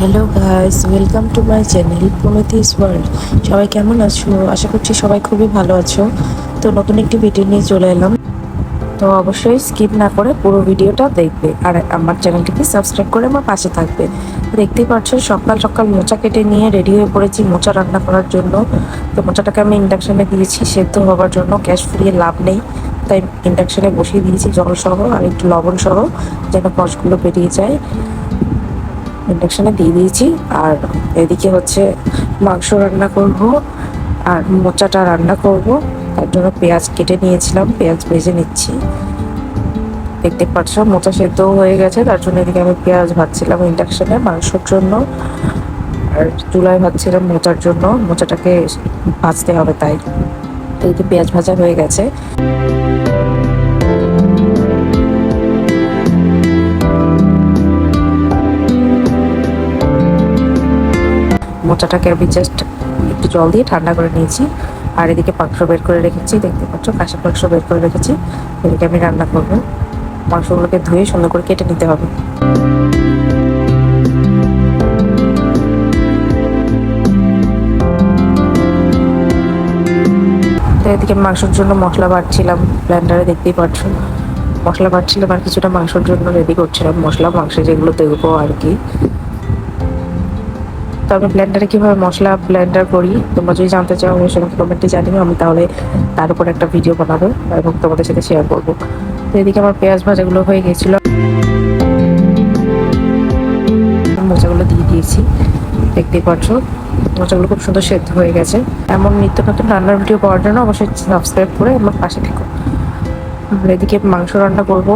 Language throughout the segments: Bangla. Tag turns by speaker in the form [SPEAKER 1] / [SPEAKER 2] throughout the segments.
[SPEAKER 1] Hello guys welcome to my channel Promiti's world সবাই কেমন আছো? আশা করছি সবাই খুবই ভালো আছো। তো নতুন একটি ভিডিও নিয়ে চলে এলাম। তো অবশ্যই স্কিপ না করে পুরো ভিডিওটা দেখবে। আর আমার চ্যানেলটিকে সাবস্ক্রাইব করে আমার পাশে থাকবে। দেখতেই পাচ্ছ, সকাল সকাল মোচা কেটে নিয়ে রেডি হয়ে পড়েছি মোচা রান্না করার জন্য। তো মোচাটাকে আমি ইন্ডাকশানে দিয়েছি, সেদ্ধ হওয়ার জন্য। গ্যাস ফুরিয়ে লাভ নেই। তাই ইন্ডাকশানে বসিয়ে দিয়েছি জল সহ আর একটু লবণ সহ যেন কষগুলো বেরিয়ে যায়। ইন্ডাকশানে দিয়ে দিয়েছি। আর এদিকে হচ্ছে মাংস রান্না করব, আর মোচাটা রান্না করব। তার জন্য পেঁয়াজ কেটে নিয়েছিলাম, পেঁয়াজ ভেজে নিচ্ছি। দেখতে পাচ্ছ, মোচা সেদ্ধ হয়ে গেছে, তার জন্য এদিকে আমি পেঁয়াজ ভাজছিলাম ইন্ডাকশানে মাংসর জন্য। আর চুলায় ভাজছিলাম মোচার জন্য, মোচাটাকে ভাজতে হবে তাই। এদিকে পেঁয়াজ ভাজা হয়ে গেছে। মোচাটাকে আমি জাস্ট একটু জল দিয়ে ঠান্ডা করে নিয়েছি। আর এদিকে মাংস বের করে রেখেছি, দেখতে পাচ্ছ, কাঁচা মাংস বের করে রেখেছি। এদিকে আমি রান্না করব। মাংসগুলোকে ধুয়ে সুন্দর করে কেটে নিতে হবে। এদিকে মাংসের জন্য মশলা বাটছিলাম ব্লেন্ডারে দেখতেই পাচ্ছ। মশলা বাটছিলাম আর কিছুটা মাংসের জন্য রেডি করছিলাম। মশলা মাংস যেগুলো দেবো আর কি। তো আমি ব্লেন্ডারে কীভাবে মশলা ব্লেন্ডার করি? তোমরা যদি জানতে চাও আমি সেখানে কমেন্টে জানিও, আমি তাহলে তার উপর একটা ভিডিও বানাবো এবং তোমাদের সাথে শেয়ার করব। তো এদিকে আমার পেঁয়াজ ভাজাগুলো হয়ে গেছিল। মোচাগুলো দিয়ে দিয়েছি, দেখতেই পাচ্ছ মোচাগুলো খুব সুন্দর সেদ্ধ হয়ে গেছে। এমন নিত্য নতুন রান্নার ভিডিও পাওয়ার জন্য অবশ্যই সাবস্ক্রাইব করে আমার পাশে থেকো। এদিকে মাংস রান্না করব।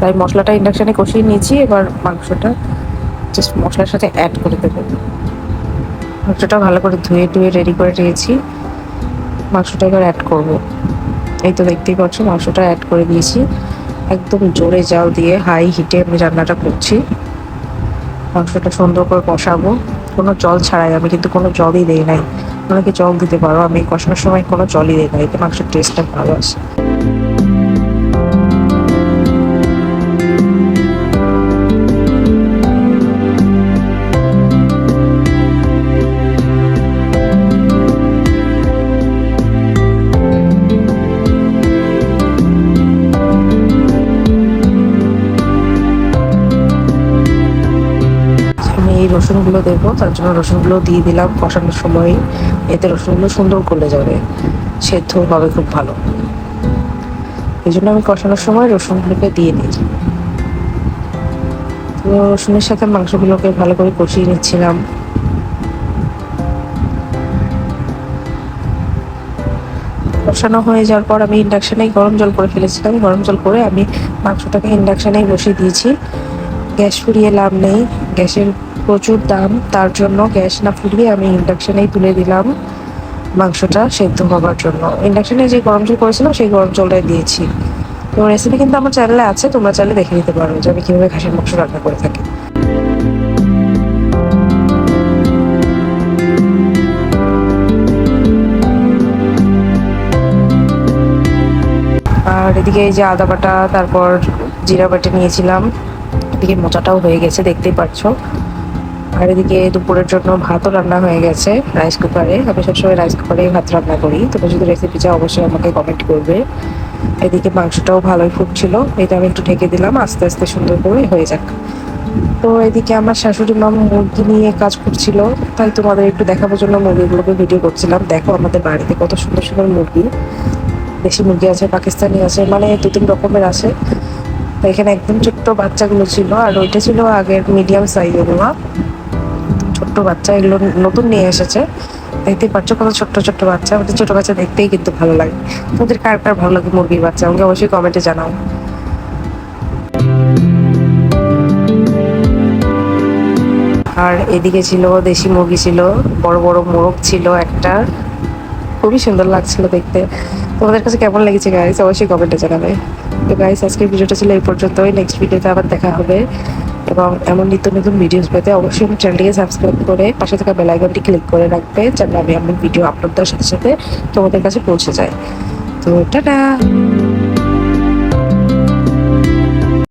[SPEAKER 1] তাই মশলাটা ইন্ডাকশানে কষিয়ে নিয়েছি, এবার মাংসটা জাস্ট মশলার সাথে অ্যাড করে দেবো। মাংসটা ভালো করে ধুয়ে ধুয়ে রেডি করে রেখেছি মাংসটা এবার অ্যাড করব। এই তো দেখতেই পাচ্ছ, মাংসটা অ্যাড করে দিয়েছি। একদম জোরে জাল দিয়ে হাই হিটে আমি রান্নাটা করছি। মাংসটা সুন্দর করে কষাবো। কোনো জল ছাড়াই, আমি কিন্তু কোনো জলই দিই নাই। অনেকে জল দিতে পারো? আমি কষানোর সময় কোনো জলই দিই না এতে মাংসের টেস্টটা ভালো আসে। রসুনগুলো দেবো, তার জন্য রসুনগুলো দিয়ে দিলাম, কষানোর সময় এতে রসুনগুলো সুন্দর গলে যাবে। সেদ্ধ হবে খুব ভালো। এই জন্য আমি কষানোর সময় রসুনগুলোকে দিয়ে দিই রসুনের সাথে মাংসগুলোকে ভালো করে কষিয়ে নিচ্ছিলাম। কষানো হয়ে যাওয়ার পর আমি ইন্ডাকশানেই গরম জল করে ফেলেছিলাম। গরম জল করে আমি মাংসটাকে ইন্ডাকশানেই বসিয়ে দিয়েছি। গ্যাস ফুরিয়ে লাভ নেই। গ্যাসের প্রচুর দাম, তার জন্য গ্যাস না ফুরিয়ে আমি ইন্ডাকশানেই তুলে দিলাম মাংসটা সেদ্ধ হবার জন্য। ইন্ডাকশানে যে গরম জল করেছিলাম, সেই গরম জলটাই দিয়েছি। তো রেসিপি কিন্তু আমার চ্যানেলে আছে, তোমরা চাইলে দেখে নিতে পারো যে আমি কীভাবে খাসির মাংস রান্না করে থাকি। আর এদিকে এই যে আদা বাটা, তারপর জিরা বাটা নিয়েছিলাম। এদিকে মোচাটাও হয়ে গেছে, দেখতেই পাচ্ছ। আর এদিকে দুপুরের জন্য ভাতও রান্না হয়ে গেছে রাইস কুকারে আমি সবসময় রাইস কুকারেই ভাত রান্না করি। তোমরা যদি রেসিপি চাও, অবশ্যই আমাকে কমেন্ট করবে। এদিকে মাংসটাও ভালোই ফুটছিল। এটা আমি একটু ঢেকে দিলাম, আস্তে আস্তে সুন্দর করে হয়ে যাক। তো এদিকে আমার শাশুড়ি মা মুরগি নিয়ে কাজ করছিল। তাই তোমাদের একটু দেখানোর জন্য মুরগিগুলোকে ভিডিও করছিলাম। দেখো আমাদের বাড়িতে কত সুন্দর সুন্দর মুরগি। দেশি মুরগি আছে, পাকিস্তানি আছে মানে দু তিন রকমের আছে। তো এখানে একদম ছোট্ট বাচ্চাগুলো ছিল, আর ওইটা ছিল আগের মিডিয়াম সাইজেরগুলো ছোট্ট বাচ্চা, এগুলো নতুন নিয়ে এসেছে। দেখতেই পাচ্ছ কত ছোট্ট ছোট্ট বাচ্চা। আমাদের ছোট বাচ্চা দেখতেই কিন্তু ভালো লাগে। তোদের কার কার ভালো লাগে মুরগির বাচ্চা? আমাকে অবশ্যই কমেন্টে জানাও। আর এদিকে ছিল দেশি মুরগি ছিল, বড় বড় মোরগ ছিল একটা। খুবই সুন্দর লাগছিল দেখতে। তোমাদের কাছে কেমন লেগেছে গাইস অবশ্যই কমেন্টে জানাবে। তো গাইস আজকের ভিডিওটা ছিল এই পর্যন্তই। নেক্সট ভিডিওতে আবার দেখা হবে। এবং এমন নিত্য নতুন ভিডিওস পেতে অবশ্যই আমার চ্যানেলটিকে সাবস্ক্রাইব করে পাশে থাকা বেল আইকনটি ক্লিক করে রাখবে, যাতে আমি আমার ভিডিও আপলোড দেওয়ার সাথে সাথে তোমাদের কাছে পৌঁছে যায় তো টাটা!